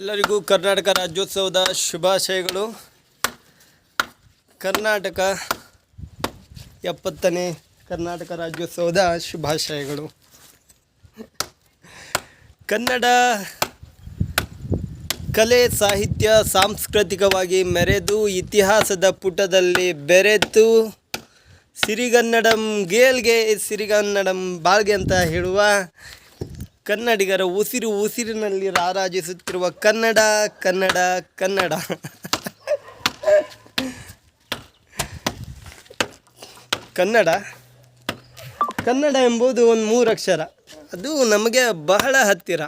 ಎಲ್ಲರಿಗೂ ಕರ್ನಾಟಕ ರಾಜ್ಯೋತ್ಸವದ ಶುಭಾಶಯಗಳು. ಕರ್ನಾಟಕ ಎಪ್ಪತ್ತನೇ ಕರ್ನಾಟಕ ರಾಜ್ಯೋತ್ಸವದ ಶುಭಾಶಯಗಳು. ಕನ್ನಡ ಕಲೆ, ಸಾಹಿತ್ಯ ಸಾಂಸ್ಕೃತಿಕವಾಗಿ ಮೆರೆದು ಇತಿಹಾಸದ ಪುಟದಲ್ಲಿ ಬೆರೆತು ಸಿರಿಗನ್ನಡಂ ಗೇಲ್ಗೆ, ಸಿರಿಗನ್ನಡಂ ಬಾಳ್ಗೆ ಅಂತ ಹೇಳುವ ಕನ್ನಡಿಗರ ಉಸಿರು ಉಸಿರಿನಲ್ಲಿ ರಾರಾಜಿಸುತ್ತಿರುವ ಕನ್ನಡ ಕನ್ನಡ ಕನ್ನಡ. ಕನ್ನಡ? ಕನ್ನಡ ಎಂಬುದು ಒಂದು ಮೂರು ಅಕ್ಷರ ಅದು ನಮಗೆ ಬಹಳ ಹತ್ತಿರ.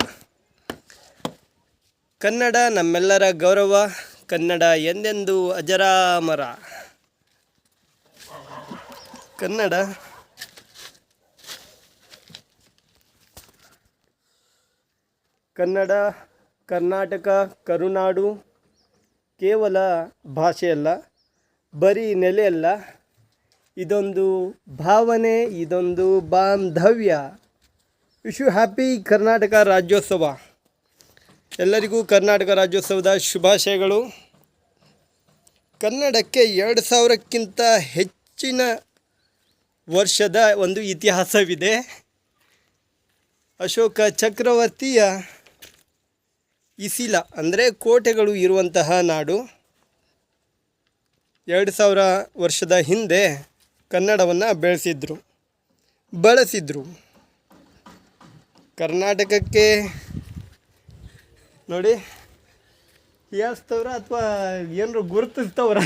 ಕನ್ನಡ ನಮ್ಮೆಲ್ಲರ ಗೌರವ, ಕನ್ನಡ ಎಂದೆಂದು ಅಜರಾಮರ. ಕನ್ನಡ ಕನ್ನಡ, ಕರ್ನಾಟಕ, ಕರುನಾಡು ಕೇವಲ ಭಾಷೆಯಲ್ಲ, ಬರೀ ನೆಲೆಯಲ್ಲ. ಇದೊಂದು ಭಾವನೆ, ಇದೊಂದು ಬಾಂಧವ್ಯ. Wish you happy Karnataka Rajyotsava. ಎಲ್ಲರಿಗೂ ಕರ್ನಾಟಕ ರಾಜ್ಯೋತ್ಸವದ ಶುಭಾಶಯಗಳು. ಕನ್ನಡಕ್ಕೆ ಎರಡು ಸಾವಿರಕ್ಕಿಂತ ಹೆಚ್ಚಿನ ವರ್ಷದ ಒಂದು ಇತಿಹಾಸವಿದೆ. ಅಶೋಕ ಚಕ್ರವರ್ತಿಯ ಇಸಿಲ, ಅಂದರೆ ಕೋಟೆಗಳು ಇರುವಂತಹ ನಾಡು. ಎರಡು ಸಾವಿರ ವರ್ಷದ ಹಿಂದೆ ಕನ್ನಡವನ್ನು ಬೆಳೆಸಿದ್ರು, ಬಳಸಿದ್ರು. ಕರ್ನಾಟಕಕ್ಕೆ ನೋಡಿ ಯಾಸ್ತವ್ರ ಅಥವಾ ಏನಾರು ಗುರುತಿಸ್ತವ್ರ